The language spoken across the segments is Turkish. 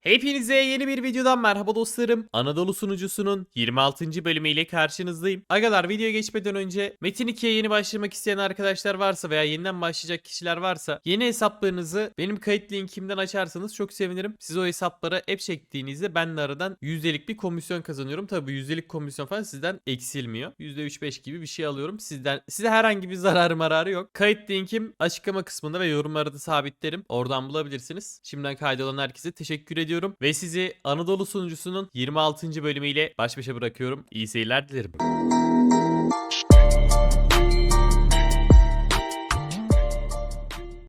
Hepinize yeni bir videodan merhaba dostlarım. Anadolu sunucusunun 26. bölümüyle karşınızdayım. Agalar video geçmeden önce Metin 2'ye yeni başlamak isteyen arkadaşlar varsa veya yeniden başlayacak kişiler varsa yeni hesaplarınızı benim kayıt linkimden açarsanız çok sevinirim. Siz o hesaplara app çektiğinizde ben de aradan yüzdelik bir komisyon kazanıyorum. Tabi yüzdelik komisyon falan sizden eksilmiyor. %3-5 gibi bir şey alıyorum. Sizden size herhangi bir zararı mararı yok. Kayıt linkim açıklama kısmında ve yorumlarda da sabitlerim. Oradan bulabilirsiniz. Şimdiden kaydolan herkese teşekkür ediyorum ve sizi Anadolu sunucusunun 26. bölümüyle baş başa bırakıyorum. İyi seyirler dilerim.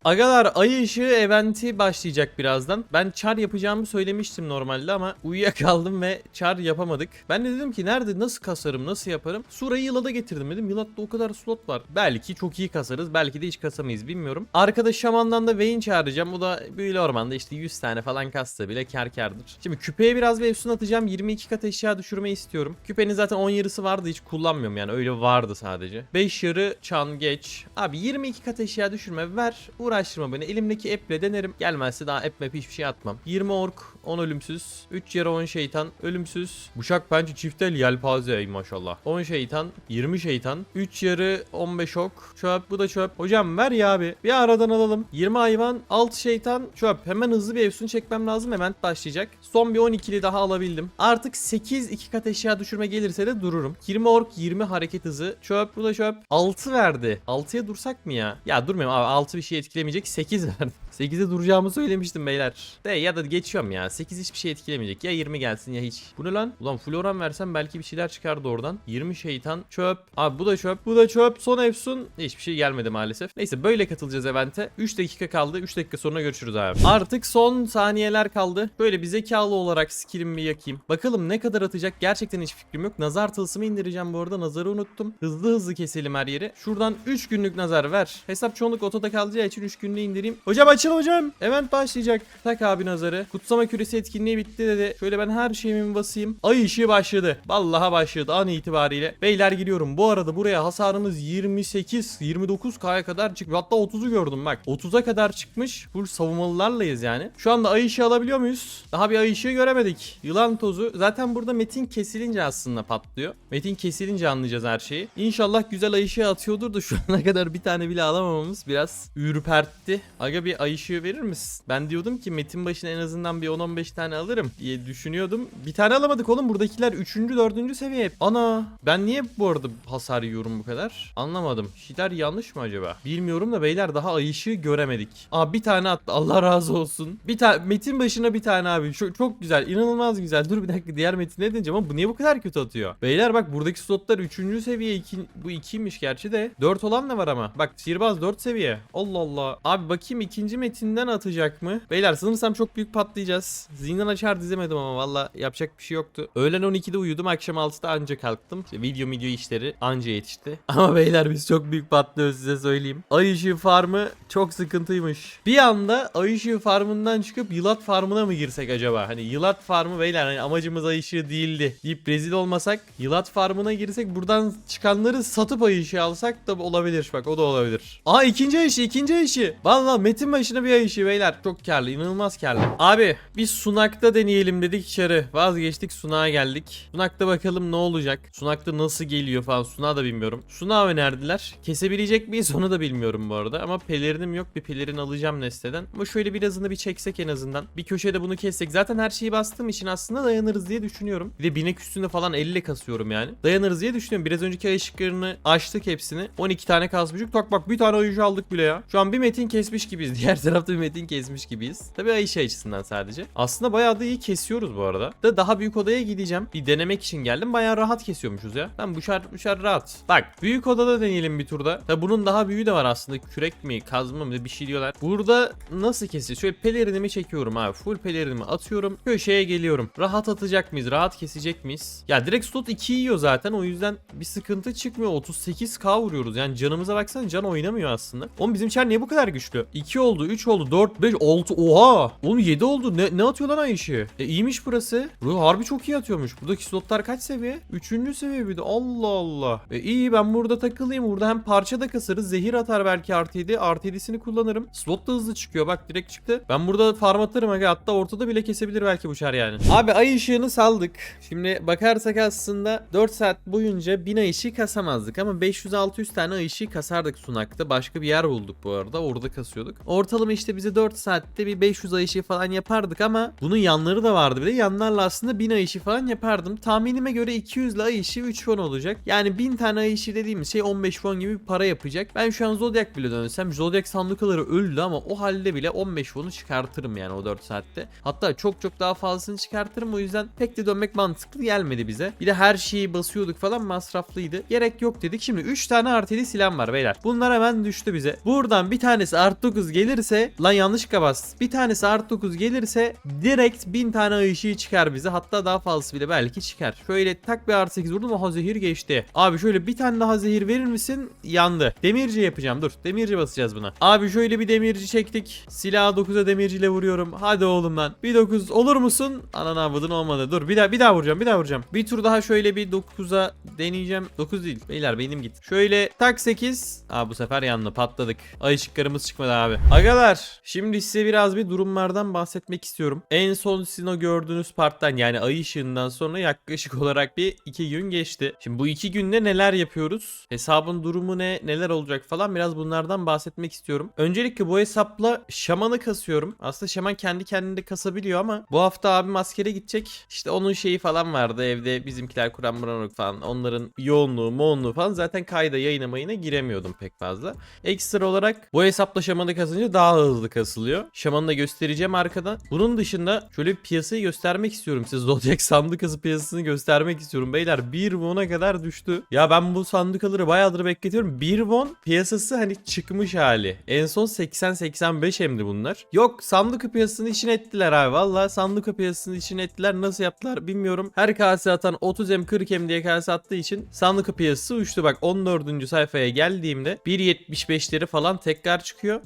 Agalar ay ışığı eventi başlayacak birazdan. Ben çar yapacağımı söylemiştim normalde ama uyuyakaldım ve çar yapamadık. Ben de dedim ki nerede nasıl kasarım nasıl yaparım. Surayı Yılat'a getirdim dedim. Yılat'ta o kadar slot var. Belki çok iyi kasarız belki de hiç kasamayız bilmiyorum. Arkadaş şamandan da Vayne çağıracağım. O da büyülü ormanda işte 100 tane falan kassa bile kar kardır. Şimdi küpeye biraz bir efsun atacağım. 22 kat eşya düşürmeyi istiyorum. Küpenin zaten 10 yarısı vardı hiç kullanmıyorum yani öyle vardı sadece. 5 yarı çan geç. Abi 22 kat eşya düşürme ver. Uğraştırma beni. Elimdeki app'le denerim. Gelmezse daha app map hiçbir şey atmam. 20 ork 10 ölümsüz. 3 yarı 10 şeytan ölümsüz. Bıçak pençe çiftel yelpaze maşallah. 10 şeytan 20 şeytan. 3 yarı 15 ok. Çöp bu da çöp. Hocam ver ya abi. Bir aradan alalım. 20 hayvan 6 şeytan çöp. Hemen hızlı bir efsun çekmem lazım. Hemen başlayacak. Son bir 12'li daha alabildim. Artık 8 2 kat eşya düşürme gelirse de dururum. 20 ork 20 hareket hızı. Çöp bu da çöp. 6 verdi. 6'ya dursak mı ya? Ya durmayalım abi 6 bir şey etkilemeyecek. 8 verdi. 8'e duracağımı söylemiştim beyler. De ya da geçiyorum ya. 8 hiçbir şey etkilemeyecek. Ya 20 gelsin ya hiç. Bu ne lan? Ulan floran versem belki bir şeyler çıkardı oradan. 20 şeytan çöp. Abi bu da çöp. Bu da çöp. Son efsun. Hiçbir şey gelmedi maalesef. Neyse böyle katılacağız evente. 3 dakika kaldı. 3 dakika sonra görüşürüz abi. Artık son saniyeler kaldı. Böyle bir zekalı olarak skillimi yakayım. Bakalım ne kadar atacak. Gerçekten hiç fikrim yok. Nazar tılsımı indireceğim bu arada. Nazarı unuttum. Hızlı hızlı keselim her yeri. Şuradan 3 günlük nazar ver. Hesap çoğunluk otoda kalacağı için 3 günlüğü indireyim. Hocam açıl hocam. Event başlayacak. Tak abi nazarı. Kutsama küresi etkinliği bitti dedi. Şöyle ben her şeyimi basayım. Ay ışığı başladı. Vallahi başladı an itibariyle. Beyler giriyorum. Bu arada buraya hasarımız 28 29k'ya kadar çıkmış. Hatta 30'u gördüm bak. 30'a kadar çıkmış. Full savunmalılarlayız yani. Şu anda ay ışığı alabiliyor muyuz? Daha bir ay ışığı göremedik. Yılan tozu. Zaten burada metin kesilince aslında patlıyor. Metin kesilince anlayacağız her şeyi. İnşallah güzel ay ışığı atıyordur da şu ana kadar bir tane bile alamamamız biraz ürpertti. Aga bir ay ışığı verir misin? Ben diyordum ki metin başına en azından bir 10-15 tane alırım diye düşünüyordum. Bir tane alamadık oğlum. Buradakiler 3. 4. seviye. Ana ben niye bu arada hasar yiyorum bu kadar? Anlamadım. Şeyler yanlış mı acaba? Bilmiyorum da beyler daha ay göremedik. Aa bir tane attı. Allah razı olsun. Bir tane metin başına bir tane abi. Çok, çok güzel. inanılmaz güzel. Dur bir dakika diğer metin ne diyeceğim ama bu niye bu kadar kötü atıyor? Beyler bak buradaki slotlar 3. seviye 2 bu 2'ymiş gerçi de. 4 olan da var ama. Bak sihirbaz 4 seviye. Allah Allah. Abi bakayım ikinci metinden atacak mı? Beyler sanırsam çok büyük patlayacağız. Zindan açar dizemedim ama valla yapacak bir şey yoktu. Öğlen 12'de uyudum. Akşam 6'da anca kalktım. İşte video video işleri anca yetişti. Ama beyler biz çok büyük patlıyoruz size söyleyeyim. Ay ışığı farmı çok sıkıntıymış. Bir anda ay ışığı farmından çıkıp yılat farmına mı girsek acaba? Hani yılat farmı beyler hani amacımız ay ışığı değildi deyip rezil olmasak yılat farmına girsek buradan çıkanları satıp ay ışığı alsak da olabilir. Bak o da olabilir. Aa ikinci ay ışığı ikinci ay ışığı. Valla metin başına bir ay ışığı beyler. Çok karlı inanılmaz karlı. Abi biz sunakta deneyelim dedik içeri. Vazgeçtik sunağa geldik. Sunakta bakalım ne olacak. Sunakta nasıl geliyor falan sunağı da bilmiyorum. Sunağı önerdiler. Kesebilecek miyiz onu da bilmiyorum bu arada. Ama pelerinim yok bir pelerin alacağım Neste'den. Ama şöyle birazını bir çeksek en azından. Bir köşede bunu kessek. Zaten her şeyi bastığım için aslında dayanırız diye düşünüyorum. Bir de binek üstünde falan elle kasıyorum yani. Dayanırız diye düşünüyorum. Biraz önceki ay ışıklarını açtık hepsini. 12 tane kasmışık. Tak bak bir tane oyuncu aldık bile ya. Şu an bir metin kesmiş gibiyiz. Diğer tarafta bir metin kesmiş gibiyiz. Tabii ay şey açısından sadece. Aslında bayağı da iyi kesiyoruz bu arada. Da daha büyük odaya gideceğim. Bir denemek için geldim. Bayağı rahat kesiyormuşuz ya. Ben bu şar, bu şar rahat. Bak büyük odada deneyelim bir turda. Tabii bunun daha büyüğü de var aslında. Kürek mi kazma mı bir şey diyorlar. Burada nasıl kesiyor? Şöyle pelerinimi çekiyorum abi. Full pelerinimi atıyorum. Köşeye geliyorum. Rahat atacak mıyız? Rahat kesecek miyiz? Ya direkt slot 2 yiyor zaten. O yüzden bir sıkıntı çıkmıyor. 38k vuruyoruz. Yani canımıza baksana can oynamıyor aslında. Oğlum bizim çar niye bu kadar güçlü? 2 oldu, 3 oldu, 4, 5, 6. Oha! Oğlum 7 oldu. Ne, ne atıyor lan ay işi? E iyiymiş burası. Burası harbi çok iyi atıyormuş. Buradaki slotlar kaç seviye? 3. seviye bir de. Allah Allah. E iyi ben burada takılayım. Burada hem parça da kasarız. Zehir atar belki artı 7. Artı 7'sini kullanırım. Slot da hızlı çıkıyor. Bak direkt çıktı. Ben burada farm atarım aga. Hatta ortada bile kesebilir belki bu şar yani. Abi ay ışığını saldık. Şimdi bakarsak aslında 4 saat boyunca 1000 ay ışığı kasamazdık ama 500-600 tane ay ışığı kasardık sunakta. Başka bir yer bulduk bu arada. Orada kasıyorduk. Ortalama işte bize 4 saatte bir 500 ay ışığı falan yapardık ama bunun yanları da vardı. Bir yanlarla aslında 1000 ay ışığı falan yapardım. Tahminime göre 200 ile ay ışığı 3 won olacak. Yani 1000 tane ay ışığı dediğimiz şey 15 won gibi bir para yapacak. Ben şu an Zodiac bile dönsem Zodiac sandukaları öldü ama o halde bile 15 won'u çıkartırım yani o 4 saatte. Hatta çok çok daha fazlasını çıkartırım o yüzden pek de dönmek mantıklı gelmedi bize. Bir de her şeyi basıyorduk falan masraflıydı. Gerek yok dedik. Şimdi 3 tane artı silah var beyler. Bunlar hemen düştü bize. Buradan bir tanesi artı 9 gelirse lan yanlışlıkla bas. Bir tanesi artı 9 gelirse direkt 1000 tane ışığı çıkar bize. Hatta daha fazlası bile belki çıkar. Şöyle tak bir artı 8 vurdum oha zehir geçti. Abi şöyle bir tane daha zehir verir misin? Yandı. Demirci yapacağım dur. Demirci basacağız buna. Abi şöyle bir demirci çektik. Silahı 9'a demirciyle vuruyorum. Hadi oğlum lan. Bir 9 olur musun? Ananı avladın olmadı. Dur bir daha bir daha vuracağım. Bir daha vuracağım. Bir tur daha şöyle bir 9'a deneyeceğim. 9 değil. Beyler benim git. Şöyle tak 8. Aa bu sefer yandı. Patladık. Ay ışıklarımız çıkmadı abi. Agalar şimdi size biraz bir durumlardan bahsetmek istiyorum. En son sizin o gördüğünüz parttan yani ay ışığından sonra yaklaşık olarak bir 2 gün geçti. Şimdi bu 2 günde neler yapıyoruz? Hesabın durumu ne? Neler olacak falan biraz bunlardan bahsetmek istiyorum. Öncelikle bu hesapla şamanı kasıyorum. Aslında şaman kendi kendine kasabiliyor ama bu hafta abim askere gidecek. İşte onun şeyi falan vardı evde bizimkiler Kur'an Muranok falan. Onların yoğunluğu, moğunluğu falan zaten kayda yayına mayına giremiyordum pek fazla. Ekstra olarak bu hesapla şamanı kasınca daha hızlı kasılıyor. Şamanı da göstereceğim arkada. Bunun dışında şöyle bir piyasayı göstermek istiyorum size. Zodiac sandık kası piyasasını göstermek istiyorum. Beyler 1 won'a kadar düştü. Ya ben bu sandıkaları bayağıdır bekletiyorum. 1 won piyasası hani çıkmış hali. En son 80-85 hemdi bunlar. Yok sandık piyasasını için ettiler abi. Valla sandık piyasasını için ettiler. Nasıl yaptılar bilmiyorum. Her kase atan 30 hem 40 hem diye kase attığı için sandık piyasası uçtu. Bak 14. sayfaya geldiğimde 1.75'leri falan tekrar çıkıyor.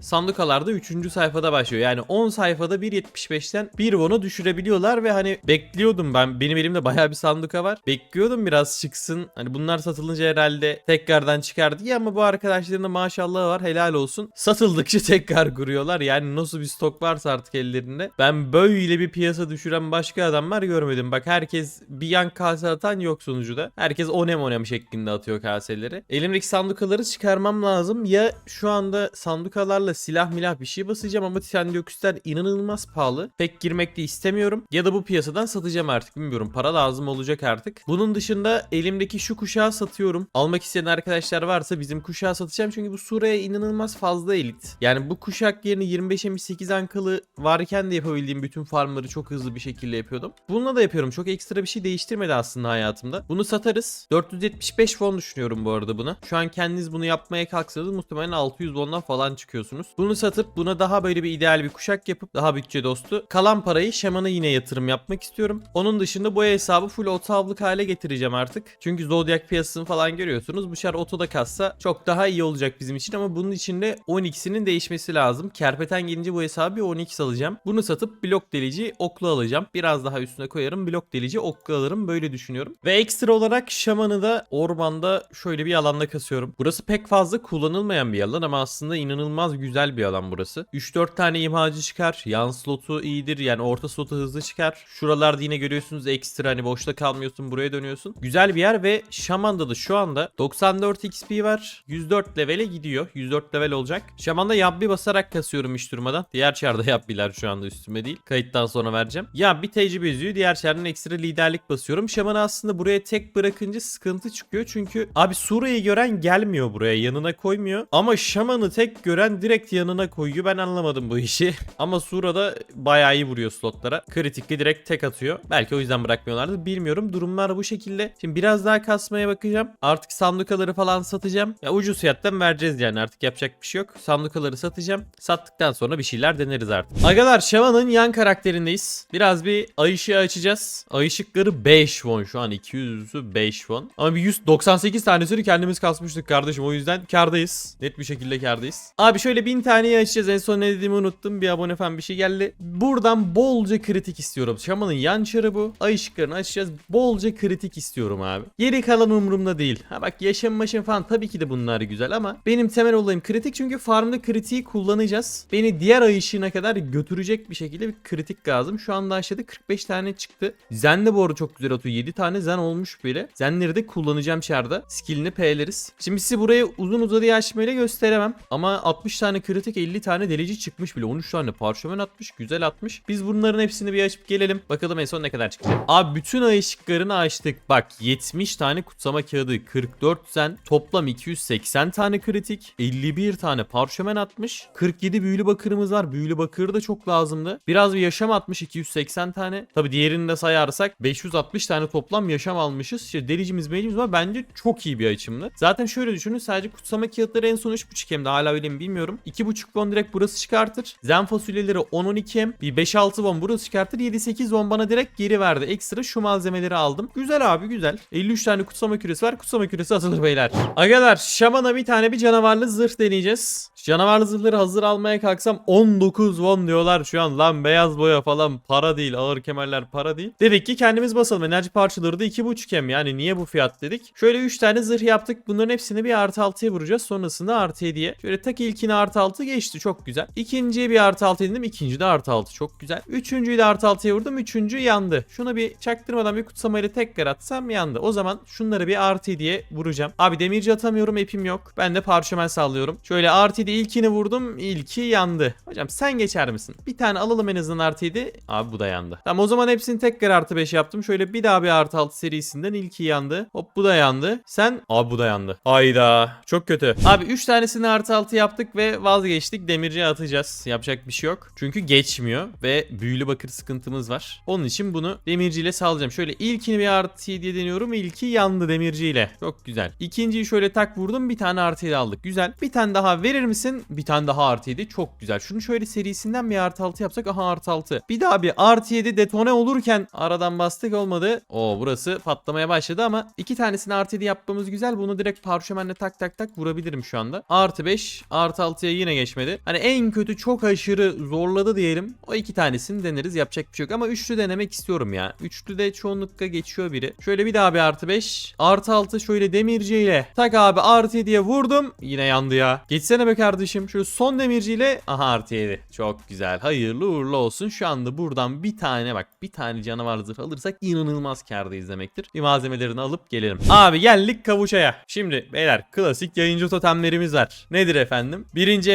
Sandukalarda 3. sayfada başlıyor. Yani 10 sayfada 1.75'ten 1 won'u düşürebiliyorlar ve hani bekliyordum ben. Benim elimde bayağı bir sanduka var. Bekliyordum biraz çıksın. Hani bunlar satılınca herhalde tekrardan çıkar diye ama bu arkadaşların da maşallah var. Helal olsun. Satıldıkça tekrar kuruyorlar. Yani nasıl bir stok varsa artık ellerinde. Ben böyle bir piyasa düşüren başka adamlar görmedim. Bak herkes bir yan kase atan yok sonucuda. Herkes onem onem şeklinde atıyor kaseleri. Elimdeki sandukaları çıkarmam lazım. Ya şu anda sandukalarla silah milah bir şey basacağım ama titan dioküsler inanılmaz pahalı. Pek girmek de istemiyorum. Ya da bu piyasadan satacağım artık bilmiyorum. Para lazım olacak artık. Bunun dışında elimdeki şu kuşağı satıyorum. Almak isteyen arkadaşlar varsa bizim kuşağı satacağım. Çünkü bu suraya inanılmaz fazla elit. Yani bu kuşak yerine 25 8 ankalı varken de yapabildiğim bütün farmları çok hızlı bir şekilde yapıyordum. Bununla da yapıyorum. Çok ekstra bir şey değiştirmedi aslında hayatımda. Bunu satarız. 475 won düşünüyorum bu arada buna. Şu an kendiniz bunu yapmaya kalksanız muhtemelen 600 won'dan falan çıkıyorsunuz. Bunu satıp buna daha böyle bir ideal bir kuşak yapıp daha bütçe dostu. Kalan parayı şamana yine yatırım yapmak istiyorum. Onun dışında bu hesabı full otavlık hale getireceğim artık. Çünkü Zodiac piyasasını falan görüyorsunuz. Bu şar otoda kassa çok daha iyi olacak bizim için ama bunun için de 12'sinin değişmesi lazım. Kerpeten gelince bu hesabı bir 12 alacağım. Bunu satıp blok delici oklu alacağım. Biraz daha üstüne koyarım. Blok delici oklu alırım. Böyle düşünüyorum. Ve ekstra olarak şamanı da ormanda şöyle bir alanda kasıyorum. Burası pek fazla kullanılmayan bir alan ama aslında inanılmaz güzel bir alan burası. 3-4 tane imhacı çıkar. Yan slotu iyidir. Yani orta slotu hızlı çıkar. Şuralarda yine görüyorsunuz ekstra hani boşta kalmıyorsun buraya dönüyorsun. Güzel bir yer ve şamanda da şu anda 94 XP var. 104 levele gidiyor. 104 level olacak. Şamanda yabbi basarak kasıyorum hiç durmadan. Diğer çarda yabbiler şu anda üstüme değil. Kayıttan sonra vereceğim. Ya bir tecrübe yüzüğü diğer çardan ekstra liderlik basıyorum. Şamanı aslında buraya tek bırakınca sıkıntı çıkıyor. Çünkü abi Sura'yı gören gelmiyor buraya. Yanına koymuyor. Ama Şaman'ı tek gören direkt yanına koyuyor. Ben anlamadım bu işi. Ama Sura'da bayağı iyi vuruyor slotlara. Kritikli direkt tek atıyor. Belki o yüzden bırakmıyorlardı. Bilmiyorum. Durumlar bu şekilde. Şimdi biraz daha kasmaya bakacağım. Artık sandukaları falan satacağım. Ya ucuz fiyattan vereceğiz yani artık yapacak bir şey yok. Sandukaları satacağım. Sattıktan sonra bir şeyler deneriz artık. Agalar Şaman'ın yan karakterindeyiz. Biraz bir ay ışığı açacağız. Ay ışıkları 5 won şu an 200'ü 5 won. Ama bir 198 tanesini kendimiz kasmıştık kardeşim. O yüzden kardayız. Net bir şekilde kardayız. Abi şöyle 1000 taneyi açacağım. Açacağız. En son ne dediğimi unuttum. Bir abone falan bir şey geldi. Buradan bolca kritik istiyorum. Şamanın yan çarı bu. Ay ışıklarını açacağız. Bolca kritik istiyorum abi. Geri kalan umurumda değil. Ha bak yaşam maşın falan tabii ki de bunlar güzel ama benim temel olayım kritik çünkü farmda kritiği kullanacağız. Beni diğer ay ışığına kadar götürecek bir şekilde bir kritik lazım. Şu anda aşağıda 45 tane çıktı. Zen de bu arada çok güzel atıyor. 7 tane zen olmuş bile. Zenleri de kullanacağım çarda. Skillini P'leriz. Şimdi size burayı uzun uzadıya açmayla gösteremem. Ama 60 tane kritik 50 tane delici çıkmış bile. 13 tane parşömen atmış. Güzel atmış. Biz bunların hepsini bir açıp gelelim. Bakalım en son ne kadar çıkacak. Abi bütün ay ışıklarını açtık. Bak 70 tane kutsama kağıdı. 44 zen. Toplam 280 tane kritik. 51 tane parşömen atmış. 47 büyülü bakırımız var. Büyülü bakır da çok lazımdı. Biraz bir yaşam atmış 280 tane. Tabi diğerini de sayarsak 560 tane toplam yaşam almışız. İşte delicimiz melicimiz var. Bence çok iyi bir açımdı. Zaten şöyle düşünün sadece kutsama kağıtları en son 3.5 hem de hala öyle mi bilmiyorum. 2.5 bon direkt burası çıkartır. Zen fasulyeleri 10-12 hem. Bir 5-6 bon burası çıkartır. 7-8 bon bana direkt geri verdi. Ekstra şu malzemeleri aldım. Güzel abi güzel. 53 tane kutsama küresi var. Kutsama küresi atılır beyler. Agalar şamana bir tane bir canavarlı zırh deneyeceğiz. Canavarlı zırhları hazır almaya kalksam 19 won diyorlar şu an. Lan beyaz boya falan para değil. Ağır kemerler para değil. Dedik ki kendimiz basalım. Enerji parçaları da 2.5 hem. Yani niye bu fiyat dedik. Şöyle 3 tane zırh yaptık. Bunların hepsini bir artı 6'ya vuracağız. Sonrasında artı 7'ye. Şöyle tak ilkini artı 6 geçti. Çok güzel. İkinciye bir artı 6 edindim. İkinci de artı 6. Çok güzel. Üçüncüyü de artı 6'ya vurdum. Üçüncü yandı. Şuna bir çaktırmadan bir kutsamayla tekrar atsam yandı. O zaman şunları bir artı 7'ye vuracağım. Abi demirci atamıyorum. Epim yok. Ben de parşömen sallıyorum. Şöyle artı 7 ilkini vurdum. İlki yandı. Hocam sen geçer misin? Bir tane alalım en azından artı 7. Abi bu da yandı. Tamam o zaman hepsini tekrar artı 5 yaptım. Şöyle bir daha bir artı 6 serisinden ilki yandı. Hop bu da yandı. Sen abi bu da yandı. Hayda. Çok kötü. Abi 3 tanesini artı 6 yaptık ve vazgeçtik. Demirciye atacağız. Yapacak bir şey yok. Çünkü geçmiyor ve büyülü bakır sıkıntımız var. Onun için bunu demirciyle sağlayacağım. Şöyle ilkini bir artı 7'ye deniyorum. İlki yandı demirciyle. Çok güzel. İkinciyi şöyle tak vurdum. Bir tane artı 7 aldık. Güzel. Bir tane daha verir misin? Bir tane daha artı 7. Çok güzel. Şunu şöyle serisinden bir artı 6 yapsak. Aha artı 6. Bir daha bir artı 7 detone olurken aradan bastık olmadı. Oo burası patlamaya başladı ama iki tanesini artı 7 yapmamız güzel. Bunu direkt parşömenle tak tak tak vurabilirim şu anda. Artı 5 artı 6'ya yine geçmedi. Hani en kötü çok aşırı zorladı diyelim. O iki tanesini deneriz. Yapacak bir şey yok ama üçlü denemek istiyorum ya. Üçlü de çoğunlukla geçiyor biri. Şöyle bir daha bir artı 5. Artı 6 şöyle demirciyle. Tak abi artı 7'ye vurdum. Yine yandı ya. Geçsene be kardeşim. Şöyle son demirciyle. Aha artı 7. Çok güzel. Hayırlı uğurlu olsun. Şu anda buradan bir tane bak bir tane canavar zırh alırsak inanılmaz kârdayız demektir. Bir malzemelerini alıp gelelim. Abi geldik kavuşaya. Şimdi beyler klasik yayıncı totemlerimiz var. Nedir efendim? Birinci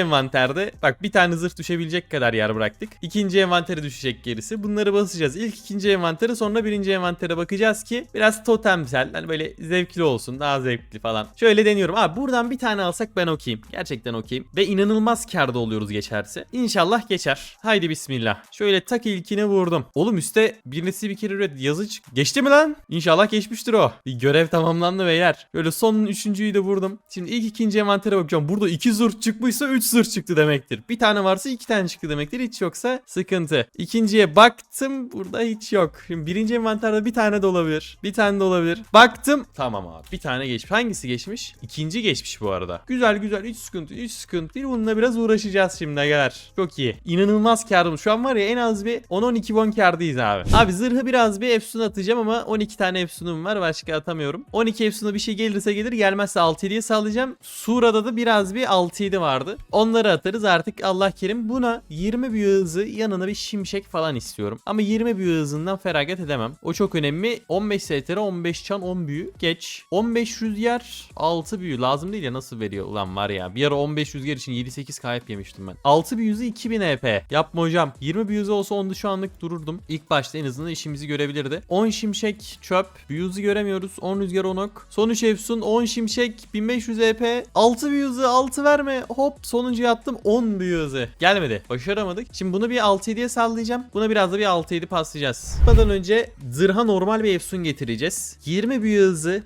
envanterde bak bir tane zırh düşebilecek kadar yer bıraktık. İkinci envantere düşecek gerisi. Bunları basacağız. İlk ikinci envantere sonra birinci envantere bakacağız ki biraz totemsel hani böyle zevkli olsun daha zevkli falan. Şöyle deniyorum. Abi buradan bir tane alsak ben okeyim. Gerçekten okeyim. Ve inanılmaz karda oluyoruz geçerse. İnşallah geçer. Haydi bismillah. Şöyle tak ilkini vurdum. Oğlum üstte birisi bir kere üret yazı çık. Geçti mi lan? İnşallah geçmiştir o. Bir görev tamamlandı beyler. Böyle son üçüncüyü de vurdum. Şimdi ilk ikinci envantere bakacağım. Burada iki zırh çıkmışsa üç zırh çıktı demektir. Bir tane varsa iki tane çıktı demektir. Hiç yoksa sıkıntı. İkinciye baktım. Burada hiç yok. Şimdi birinci envanterde bir tane de olabilir. Bir tane de olabilir. Baktım. Tamam abi. Bir tane geçmiş. Hangisi geçmiş? İkinci geçmiş bu arada. Güzel güzel. Hiç sıkıntı. Hiç sıkıntı değil. Bununla biraz uğraşacağız şimdi agalar. Çok iyi. İnanılmaz karım. Şu an var ya en az bir 10-12 won kardayız abi. Abi zırhı biraz bir efsun atacağım ama 12 tane efsunum var. Başka atamıyorum. 12 efsuna bir şey gelirse gelir. Gelmezse 6-7'ye sallayacağım. Sura'da da biraz bir 6-7 vardı. Onları atarız artık Allah kerim. Buna 20 büyü hızı yanına bir şimşek falan istiyorum. Ama 20 büyü hızından feragat edemem. O çok önemli. 15 STR, 15 çan, 10 büyü. Geç. 15 rüzgar, 6 büyü. Lazım değil ya nasıl veriyor ulan var ya. Bir ara 15 rüzgar için 7-8 kayıp yemiştim ben. 6 büyü hızı 2000 EP. Yapma hocam. 20 büyü hızı olsa onda şu anlık dururdum. İlk başta en azından işimizi görebilirdi. 10 şimşek çöp. Büyü hızı göremiyoruz. 10 rüzgar 10 ok. Son 3 efsun 10 şimşek 1500 EP. 6 büyü hızı 6 verme. Hop sonuncuya attım 10 büyü. Gelmedi. Başaramadık. Şimdi bunu bir 6-7'ye sallayacağım. Buna biraz da bir 6-7 paslayacağız. Bundan önce zırha normal bir efsun getireceğiz. 20 büyü.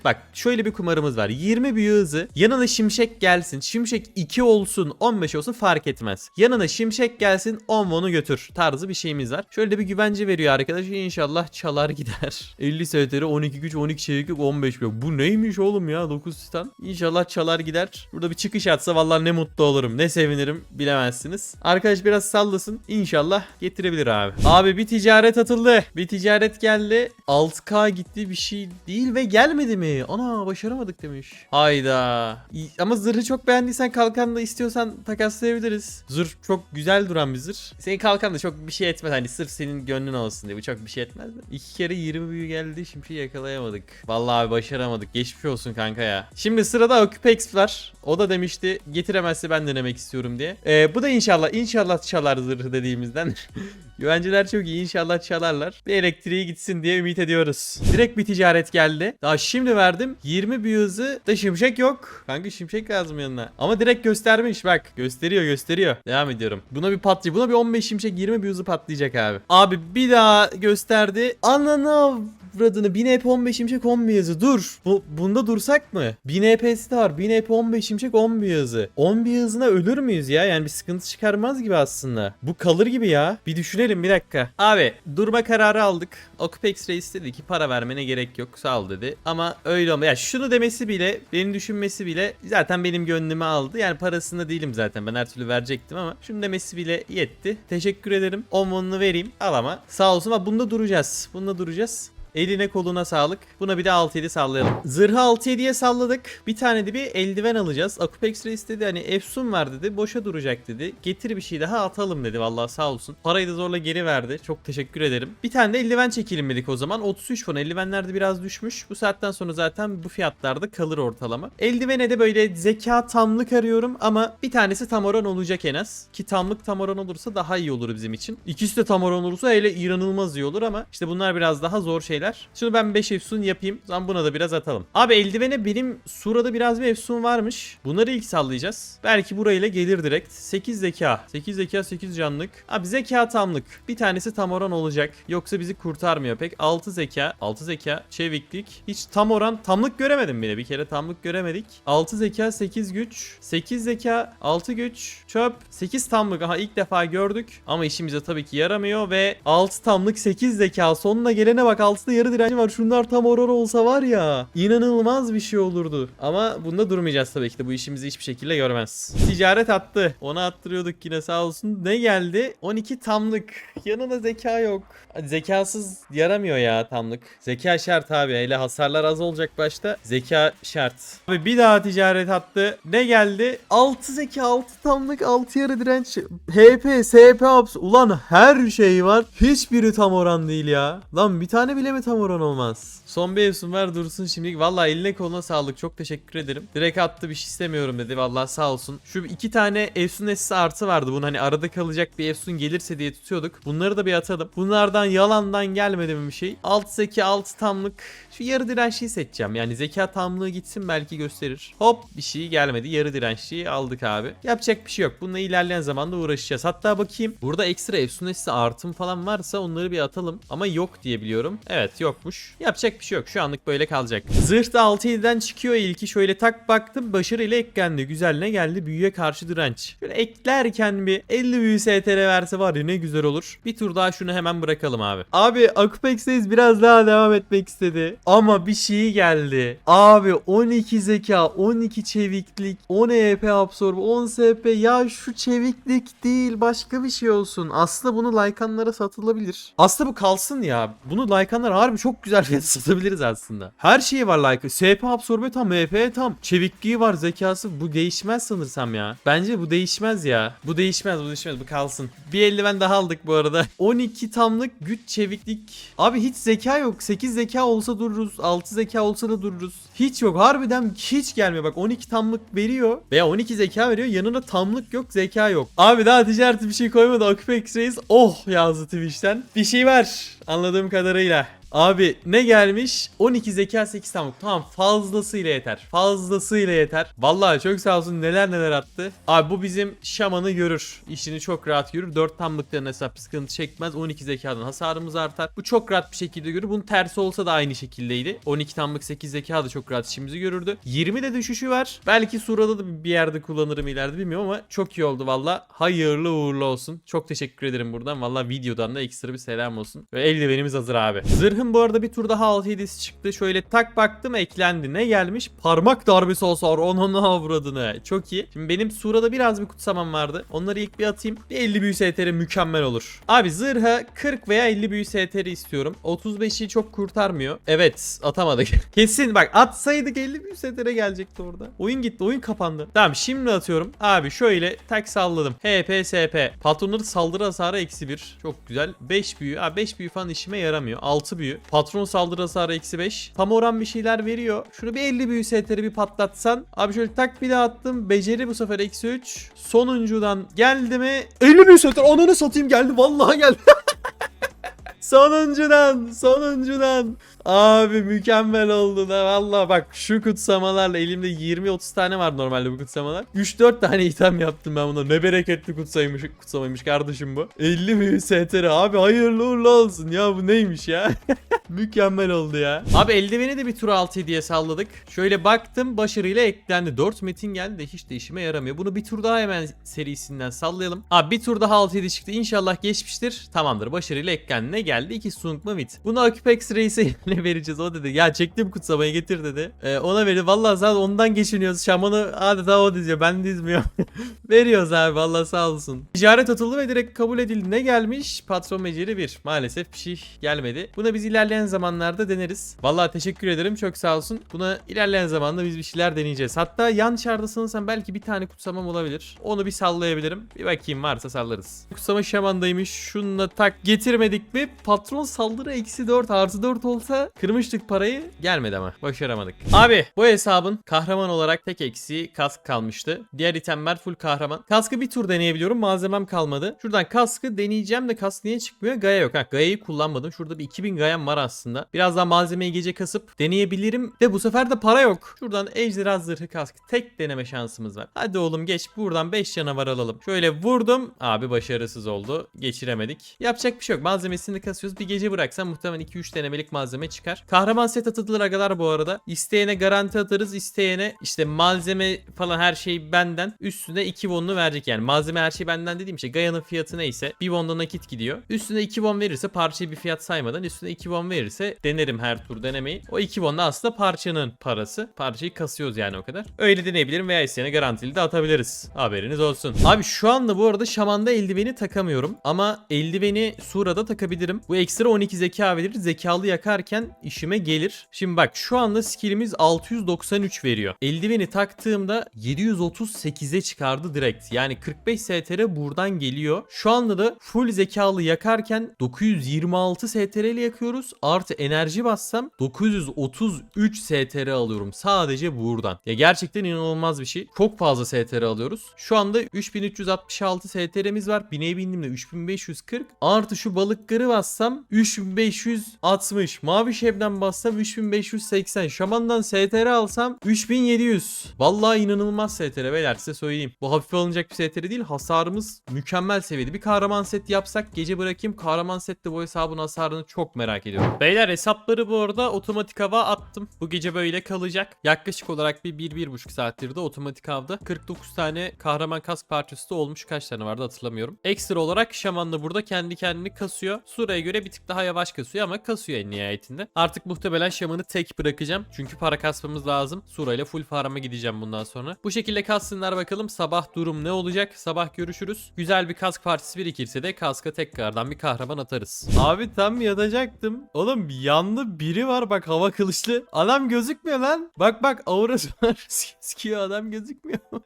Bak şöyle bir kumarımız var. 20 büyü. Yanına şimşek gelsin. Şimşek 2 olsun 15 olsun fark etmez. Yanına şimşek gelsin 10 onu götür tarzı bir şeyimiz var. Şöyle bir güvence veriyor arkadaş. İnşallah çalar gider. 50 STR 12 güç 12 çeviklik 15 yok. Bu neymiş oğlum ya 9 titan. İnşallah çalar gider. Burada bir çıkış atsa vallahi ne mutlu olurum. Ne sevinirim. Bilemezsiniz. Arkadaş biraz sallasın. İnşallah getirebilir abi. Abi bir ticaret atıldı. Bir ticaret geldi. 6K gitti bir şey değil ve gelmedi mi? Ana başaramadık demiş. Hayda. Ama zırhı çok beğendiysen kalkan da istiyorsan takaslayabiliriz. Zırh çok güzel duran bir zırh. Senin kalkan da çok bir şey etmez. Hani sırf senin gönlün olsun diye. Bu çok bir şey etmez. İki kere 20 büyü geldi. Şimdi yakalayamadık. Vallahi abi başaramadık. Geçmiş olsun kanka ya. Şimdi sırada Ocupex var. O da demişti getiremezse ben denemek istiyorum diye. Ee, bu da inşallah inşallah çalar zırhı dediğimizden. Güvenciler çok iyi inşallah çalarlar. Bir elektriği gitsin diye ümit ediyoruz. Direkt bir ticaret geldi. Daha şimdi verdim. 20 büyü hızı da şimşek yok. Kanka şimşek lazım yanına. Ama direkt göstermiş bak. Gösteriyor gösteriyor. Devam ediyorum. Buna bir patlayacak. Buna bir 15 şimşek 20 büyü hızı patlayacak abi. Abi bir daha gösterdi. Anana avradını 1000 EP 15 şimşek 10 bir yazı dur. Bu, bunda dursak mı? 1000 EP'si de var. 1000 EP 15 şimşek 10 bir yazı. 10 bir hızına ölür müyüz ya? Yani bir sıkıntı çıkarmaz gibi aslında. Bu kalır gibi ya. Bir düşünelim bir dakika. Abi durma kararı aldık. Okupex Reis dedi ki para vermene gerek yok sağ ol dedi. Ama öyle olma. Ya şunu demesi bile beni düşünmesi bile zaten benim gönlümü aldı. Yani parasında değilim zaten. Ben her türlü verecektim ama şunu demesi bile yetti. Teşekkür ederim. 10 vereyim. Al ama. Sağ olsun ama bunda duracağız. Bunda duracağız. Eline koluna sağlık. Buna bir de 6-7 sallayalım. Zırhı 6-7'ye salladık. Bir tane de bir eldiven alacağız. Akupex Reis dedi hani Efsun var dedi. Boşa duracak dedi. Getir bir şey daha atalım dedi. Vallahi sağ olsun. Parayı da zorla geri verdi. Çok teşekkür ederim. Bir tane de eldiven çekelim dedik o zaman. 33 fon. Eldivenler de biraz düşmüş. Bu saatten sonra zaten bu fiyatlarda kalır ortalama. Eldivene de böyle zeka tamlık arıyorum ama bir tanesi tam oran olacak en az. Ki tamlık tam oran olursa daha iyi olur bizim için. İkisi de tam oran olursa hele inanılmaz iyi olur ama işte bunlar biraz daha zor şeyler. Şunu ben 5 efsun yapayım. Zaman buna da biraz atalım. Abi eldivene benim surada biraz bir efsun varmış. Bunları ilk sallayacağız. Belki burayla gelir direkt. 8 zeka. 8 zeka 8 canlık. Abi zeka tamlık. Bir tanesi tam oran olacak. Yoksa bizi kurtarmıyor pek. 6 zeka. 6 zeka. Çeviklik. Hiç tam oran. Tamlık göremedim bile. Bir kere tamlık göremedik. 6 zeka 8 güç. 8 zeka 6 güç. Çöp. 8 tamlık. Aha ilk defa gördük. Ama işimize tabii ki yaramıyor ve 6 tamlık 8 zeka. Sonuna gelene bak 6'da yarı direnci var. Şunlar tam oran olsa var ya. inanılmaz bir şey olurdu. Ama bunda durmayacağız tabii ki de. Bu işimizi hiçbir şekilde görmez. Ticaret attı. Ona attırıyorduk yine sağ olsun. Ne geldi? 12 tamlık. Yanına zeka yok. Zekasız yaramıyor ya tamlık. Zeka şart abi. Hele hasarlar az olacak başta. Zeka şart. Abi bir daha ticaret attı. Ne geldi? 6 zeka 6 tamlık 6 yarı direnç. HP, SP ups. Ulan her şey var. Hiçbiri tam oran değil ya. Lan bir tane bile mi tam oran olmaz? Son bir efsun ver dursun şimdi. Vallahi eline koluna sağlık. Çok teşekkür ederim. Direkt attı bir şey istemiyorum dedi. Vallahi sağ olsun. Şu iki tane efsun esisi artı vardı. Bunun hani arada kalacak bir efsun gelirse diye tutuyorduk. Bunları da bir atalım. Bunlardan yalandan gelmedi mi bir şey? 6 zeki 6 tamlık. Şu yarı dirençliyi seçeceğim. Yani zeka tamlığı gitsin belki gösterir. Hop bir şey gelmedi. Yarı dirençliyi aldık abi. Yapacak bir şey yok. Bununla ilerleyen zamanda uğraşacağız. Hatta bakayım. Burada ekstra efsun esisi artım falan varsa onları bir atalım. Ama yok diye biliyorum. Evet yokmuş. Yapacak bir şey yok. Şu anlık böyle kalacak. Zırh da 6-7'den çıkıyor ilki. Şöyle tak baktım. Başarıyla eklendi. Güzel ne geldi? Büyüye karşı direnç. Şöyle eklerken bir 50 büyü STR verse var ya ne güzel olur. Bir tur daha şunu hemen bırakalım abi. Abi Akupex'teyiz biraz daha devam etmek istedi. Ama bir şey geldi. Abi 12 zeka, 12 çeviklik, 10 EP absorbe, 10 SP. Ya şu çeviklik değil başka bir şey olsun. Aslında bunu Lycan'lara satılabilir. Aslında bu kalsın ya. Bunu Lycan'lara harbi çok güzel fiyata satabiliriz aslında. Her şeyi var Lycan. SP absorbe tam, MP tam. Çevikliği var, zekası. Bu değişmez sanırsam ya. Bence bu değişmez ya. Bu değişmez, bu değişmez. Bu kalsın. Bir eldiven daha aldık bu arada. 12 tamlık güç çeviklik. Abi hiç zeka yok. 8 zeka olsa dururuz. 6 zeka olsa da dururuz. Hiç yok. Harbiden hiç gelmiyor. Bak 12 tamlık veriyor. Veya 12 zeka veriyor. Yanına tamlık yok. Zeka yok. Abi daha ticareti bir şey koymadı. Akupex Reis. Oh yazdı Twitch'ten. Bir şey var. Anladığım kadarıyla. Abi ne gelmiş? 12 zeka 8 tamam. Tamam fazlasıyla yeter. Fazlasıyla yeter. Vallahi çok sağ olsun neler neler attı. Abi bu bizim şamanı görür. İşini çok rahat görür. 4 tamlıkların hesap sıkıntı çekmez. 12 zekadan hasarımız artar. Bu çok rahat bir şekilde görür. Bunun tersi olsa da aynı şekildeydi. 12 tamlık 8 zeka da çok rahat işimizi görürdü. 20 de düşüşü var. Belki surada da bir yerde kullanırım ileride bilmiyorum ama çok iyi oldu valla. Hayırlı uğurlu olsun. Çok teşekkür ederim buradan. Valla videodan da ekstra bir selam olsun. Ve eldivenimiz hazır abi. Zırhın bu arada bir tur daha 6-7'si çıktı. Şöyle tak baktım eklendi. Ne gelmiş? Parmak darbesi hasar. Onun avradını. Çok iyi. Şimdi benim surada biraz bir kutsamam vardı. Onları ilk bir atayım. Bir 50 büyü STR mükemmel olur. Abi zırha 40 veya 50 büyü STR istiyorum. 35'i çok kurtarmıyor. Evet atamadık. Kesin bak atsaydık 50 büyü STR gelecekti orada. Oyun gitti. Oyun kapandı. Tamam şimdi atıyorum. Abi şöyle tak salladım. HP SP. Patronları saldırı hasarı eksi 1. Çok güzel. 5 büyü. Abi 5 büyü falan işime yaramıyor. 6 büyü. Patron saldırı hasarı eksi 5. Tam oran bir şeyler veriyor. Şunu bir 50 büyü STR'i bir patlatsan. Abi şöyle tak bir daha attım. Beceri bu sefer eksi 3. Sonuncudan geldi mi? 50 büyü STR. Ananı satayım geldi. Vallahi geldi. Sonuncudan, sonuncudan. Abi mükemmel oldu da valla bak şu kutsamalarla elimde 20-30 tane var normalde bu kutsamalar. 3-4 tane item yaptım ben buna. Ne bereketli kutsaymış, kutsamaymış kardeşim bu. 50 mi STR abi hayırlı uğurlu olsun ya bu neymiş ya. mükemmel oldu ya. Abi eldiveni de bir tur 6 diye salladık. Şöyle baktım başarıyla eklendi. 4 metin geldi de hiç de işime yaramıyor. Bunu bir tur daha hemen serisinden sallayalım. Abi bir tur daha 6 çıktı. İnşallah geçmiştir. Tamamdır başarıyla eklendi. Ne geldi? 2 Sungma Mit. Bunu Acupex Reis'e ne vereceğiz o dedi. Ya çektim kutsamayı getir dedi. Ee, ona verdi. Vallahi zaten ondan geçiniyoruz. Şamanı adeta o diziyor. Ben dizmiyorum. Veriyoruz abi. Vallahi sağ olsun. Ticaret atıldı ve direkt kabul edildi. Ne gelmiş? Patron beceri 1. Maalesef bir şey gelmedi. Buna biz ilerleyen zamanlarda deneriz. Vallahi teşekkür ederim. Çok sağ olsun. Buna ilerleyen zamanda biz bir şeyler deneyeceğiz. Hatta yan çarda sanırsam belki bir tane kutsamam olabilir. Onu bir sallayabilirim. Bir bakayım varsa sallarız. Kutsama şamandaymış. Şununla tak getirmedik mi? Patron saldırı eksi 4 artı 4 olsa kırmıştık parayı. Gelmedi ama. Başaramadık. Abi bu hesabın kahraman olarak tek eksiği kask kalmıştı. Diğer itemler full kahraman. Kaskı bir tur deneyebiliyorum. Malzemem kalmadı. Şuradan kaskı deneyeceğim de kask niye çıkmıyor? Gaya yok. Ha, Gaya'yı kullanmadım. Şurada bir 2000 Gaya'm var aslında. Biraz daha malzemeyi gece kasıp deneyebilirim. De bu sefer de para yok. Şuradan ejderha zırhı kask. Tek deneme şansımız var. Hadi oğlum geç. Buradan 5 canavar alalım. Şöyle vurdum. Abi başarısız oldu. Geçiremedik. Yapacak bir şey yok. Malzemesini kasıyoruz. Bir gece bıraksam muhtemelen 2-3 denemelik malzeme çıkar. Kahraman set atılır agalar bu arada. İsteyene garanti atarız. isteyene işte malzeme falan her şey benden. Üstüne 2 won'unu verecek yani. Malzeme her şey benden dediğim şey. Gaya'nın fiyatı neyse. 1 won'da nakit gidiyor. Üstüne 2 won verirse parçayı bir fiyat saymadan üstüne 2 won verirse denerim her tur denemeyi. O 2 won da aslında parçanın parası. Parçayı kasıyoruz yani o kadar. Öyle deneyebilirim veya isteyene garantili de atabiliriz. Haberiniz olsun. Abi şu anda bu arada şamanda eldiveni takamıyorum. Ama eldiveni surada takabilirim. Bu ekstra 12 zeka verir. Zekalı yakarken işime gelir. Şimdi bak şu anda skillimiz 693 veriyor. Eldiveni taktığımda 738'e çıkardı direkt. Yani 45 STR buradan geliyor. Şu anda da full zekalı yakarken 926 STR ile yakıyoruz. Artı enerji bassam 933 STR alıyorum. Sadece buradan. Ya gerçekten inanılmaz bir şey. Çok fazla STR alıyoruz. Şu anda 3366 STR'miz var. Bineğe bindiğimde 3540. Artı şu balıkları bassam 3560. Mavi şebnem bassam 3580. Şamandan STR alsam 3700. Vallahi inanılmaz STR beyler size söyleyeyim. Bu hafif alınacak bir STR değil. Hasarımız mükemmel seviyede. Bir kahraman set yapsak gece bırakayım. Kahraman sette bu hesabın hasarını çok merak ediyorum. Beyler hesapları bu arada otomatik hava attım. Bu gece böyle kalacak. Yaklaşık olarak bir 1-1,5 saattir de otomatik havda 49 tane kahraman kask parçası da olmuş. Kaç tane vardı hatırlamıyorum. Ekstra olarak şaman da burada kendi kendini kasıyor. Sura'ya göre bir tık daha yavaş kasıyor ama kasıyor en nihayetinde. Artık muhtemelen şamanı tek bırakacağım. Çünkü para kasmamız lazım. Sura ile full farm'a gideceğim bundan sonra. Bu şekilde kassınlar bakalım. Sabah durum ne olacak? Sabah görüşürüz. Güzel bir kask partisi birikirse de kaska tekrardan bir kahraman atarız. Abi tam yatacaktım. Oğlum yanlı biri var bak hava kılıçlı. Adam gözükmüyor lan. Bak bak aurası var. Sikiyor adam gözükmüyor.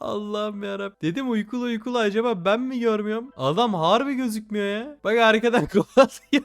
Allah'ım yarabbim. Dedim uykulu uykulu acaba ben mi görmüyorum? Adam harbi gözükmüyor ya. Bak arkadan kovalıyor.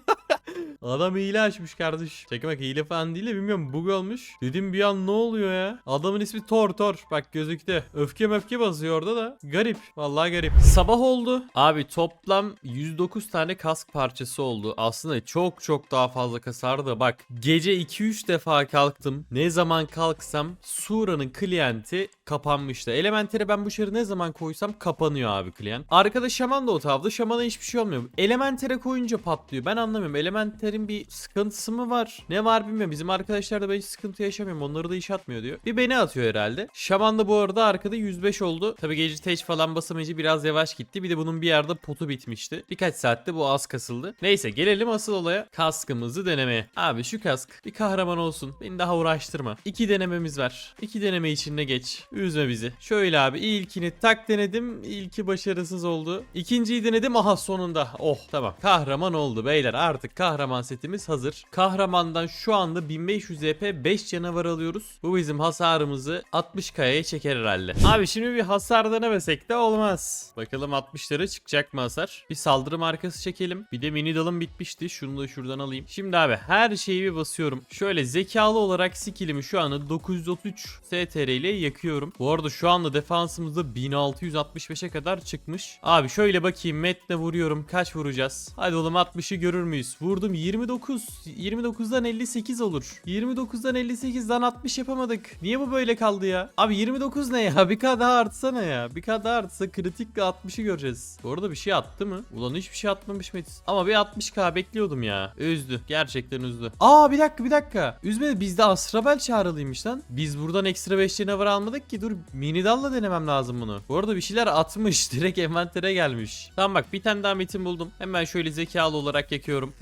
Adam hile açmış kardeş. Çekmek hile falan değil de bilmiyorum bug olmuş. Dedim bir an ne oluyor ya? Adamın ismi Thor Thor. Bak gözüktü. Öfke möfke basıyor orada da. Garip. Vallahi garip. Sabah oldu. Abi toplam 109 tane kask parçası oldu. Aslında çok çok daha fazla kasardı da bak. Gece 2-3 defa kalktım. Ne zaman kalksam Sura'nın klienti kapanmıştı. Elementere ben bu şarı ne zaman koysam kapanıyor abi klient. Arkada şaman da o tavda. Şamana hiçbir şey olmuyor. Elementere koyunca patlıyor. Ben anlamıyorum. Elementere eventlerin bir sıkıntısı mı var? Ne var bilmiyorum. Bizim arkadaşlar da ben hiç sıkıntı yaşamıyorum. Onları da iş atmıyor diyor. Bir beni atıyor herhalde. Şaman da bu arada arkada 105 oldu. Tabii gece teç falan basamayınca biraz yavaş gitti. Bir de bunun bir yerde potu bitmişti. Birkaç saatte bu az kasıldı. Neyse gelelim asıl olaya. Kaskımızı denemeye. Abi şu kask bir kahraman olsun. Beni daha uğraştırma. İki denememiz var. İki deneme içinde geç. Üzme bizi. Şöyle abi ilkini tak denedim. İlki başarısız oldu. İkinciyi denedim. Aha sonunda. Oh tamam. Kahraman oldu beyler. Artık kahraman setimiz hazır. Kahramandan şu anda 1500 EP 5 canavar alıyoruz. Bu bizim hasarımızı 60 kayaya çeker herhalde. Abi şimdi bir hasar denemesek de olmaz. Bakalım 60'lara çıkacak mı hasar? Bir saldırı markası çekelim. Bir de mini dalım bitmişti. Şunu da şuradan alayım. Şimdi abi her şeyi bir basıyorum. Şöyle zekalı olarak skillimi şu anda 933 STR ile yakıyorum. Bu arada şu anda defansımızda 1665'e kadar çıkmış. Abi şöyle bakayım metle vuruyorum. Kaç vuracağız? Hadi oğlum 60'ı görür müyüz? Vurdum 29. 29'dan 58 olur. 29'dan 58'dan 60 yapamadık. Niye bu böyle kaldı ya? Abi 29 ne ya? Bir k daha artsana ya. Bir k daha artsa kritikle 60'ı göreceğiz. Bu arada bir şey attı mı? Ulan hiçbir şey atmamış Metis. Ama bir 60k bekliyordum ya. Üzdü. Gerçekten üzdü. Aa bir dakika bir dakika. Üzmedi bizde Astrabel çağrılıymış lan. Biz buradan ekstra 5 canavar almadık ki. Dur mini dalla denemem lazım bunu. Bu arada bir şeyler atmış. Direkt envantere gelmiş. Tamam bak bir tane daha metin buldum. Hemen şöyle zekalı olarak yakıyorum.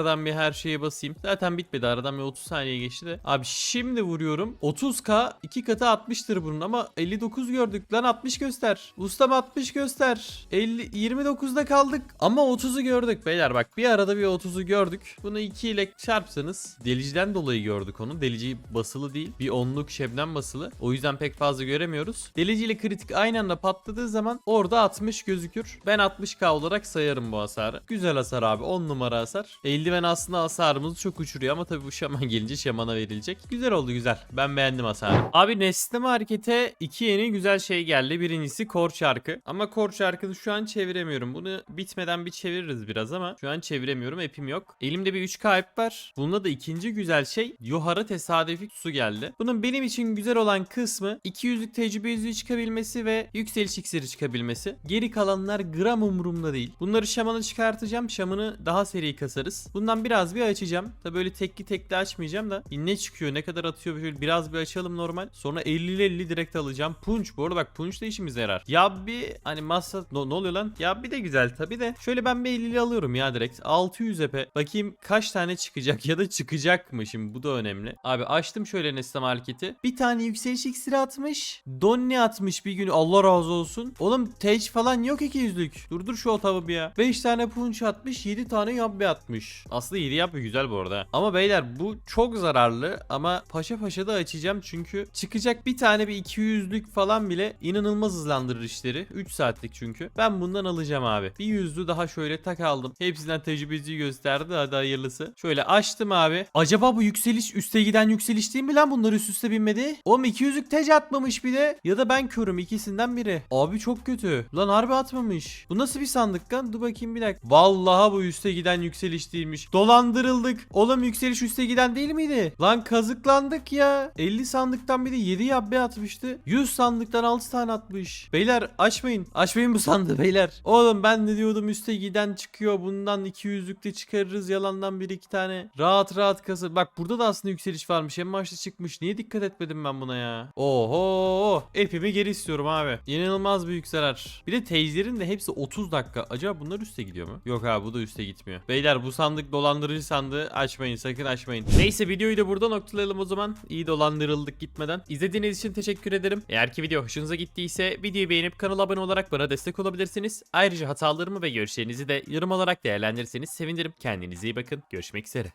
Tekrardan bir her şeye basayım. Zaten bitmedi aradan bir 30 saniye geçti de. Abi şimdi vuruyorum. 30k 2 katı 60'tır bunun ama 59 gördük. Lan 60 göster. Ustam 60 göster. 50 29'da kaldık ama 30'u gördük beyler bak. Bir arada bir 30'u gördük. Bunu 2 ile çarpsanız deliciden dolayı gördük onu. Delici basılı değil. Bir onluk şebnem basılı. O yüzden pek fazla göremiyoruz. Delici ile kritik aynı anda patladığı zaman orada 60 gözükür. Ben 60k olarak sayarım bu hasarı. Güzel hasar abi 10 numara hasar. Eldiven aslında hasarımızı çok uçuruyor ama tabii bu şaman gelince şamana verilecek. Güzel oldu güzel. Ben beğendim hasarı. Abi Nesneme harekete iki yeni güzel şey geldi. Birincisi kor çarkı. Ama kor çarkını şu an çeviremiyorum. Bunu bitmeden bir çeviririz biraz ama şu an çeviremiyorum. Epim yok. Elimde bir 3K ip var. Bunda da ikinci güzel şey Yohara tesadüfi su geldi. Bunun benim için güzel olan kısmı 200'lük tecrübe yüzüğü çıkabilmesi ve yükseliş iksiri çıkabilmesi. Geri kalanlar gram umurumda değil. Bunları şamanı çıkartacağım. Şamanı daha seri kasarız. Bundan biraz bir açacağım. Tabi böyle tekli tekli açmayacağım da ne çıkıyor ne kadar atıyor şöyle biraz bir açalım normal. Sonra 50 50 direkt alacağım. Punch bu arada bak punch da işimize yarar. Ya bir hani masa no, ne oluyor lan? Ya bir de güzel tabi de. Şöyle ben bir 50'li alıyorum ya direkt. 600 epe. Bakayım kaç tane çıkacak ya da çıkacak mı şimdi bu da önemli. Abi açtım şöyle Nesne marketi. Bir tane yükseliş iksiri atmış. Donny atmış bir gün Allah razı olsun. Oğlum tej falan yok 200'lük. Durdur şu otavı bir ya. 5 tane punch atmış 7 tane yabbe atmış. Aslında 7 yabbe güzel bu arada. Ama beyler bu çok zararlı ama paşa paşa da açacağım çünkü çıkacak bir tane bir 200'lük falan bile inanılmaz hızlandırır işleri. 3 saatlik çünkü. Ben bundan alacağım abi. Bir yüzlü daha şöyle tak aldım. Hepsinden tecrübeciyi gösterdi. Hadi hayırlısı. Şöyle açtım abi. Acaba bu yükseliş üste giden yükseliş değil mi lan bunlar üst üste binmedi? Oğlum 200'lük tec atmamış bir de. Ya da ben körüm ikisinden biri. Abi çok kötü. Lan harbi atmamış. Bu nasıl bir sandık lan? Dur bakayım bir dakika. Vallahi bu üste giden yükseliş değilmiş. Dolandırıldık. Oğlum yükseliş üste giden değil miydi? Lan kazıklandık ya. 50 sandıktan biri 7 yabbe atmıştı. 100 sandıktan 6 tane atmış. Beyler açmayın. Açmayın bu sandığı beyler. Oğlum ben de diyordum üste giden çıkıyor. Bundan 200'lükte çıkarırız yalandan bir iki tane. Rahat rahat kazı. Bak burada da aslında yükseliş varmış. En başta çıkmış. Niye dikkat etmedim ben buna ya? Oho. Epimi geri istiyorum abi. İnanılmaz büyük zarar. Bir de teyzerin de hepsi 30 dakika. Acaba bunlar üste gidiyor mu? Yok abi bu da üste gitmiyor. Beyler bu sandık dolandırıcı sandığı açmayın sakın açmayın. Neyse videoyu da burada noktalayalım o zaman. İyi dolandırıldık gitmeden. İzlediğiniz için teşekkür ederim. Eğer ki video hoşunuza gittiyse videoyu beğenip kanala abone olarak bana destek olabilirsiniz. Ayrıca hatalarımı ve görüşlerinizi de yorum olarak değerlendirirseniz sevinirim. Kendinize iyi bakın. Görüşmek üzere.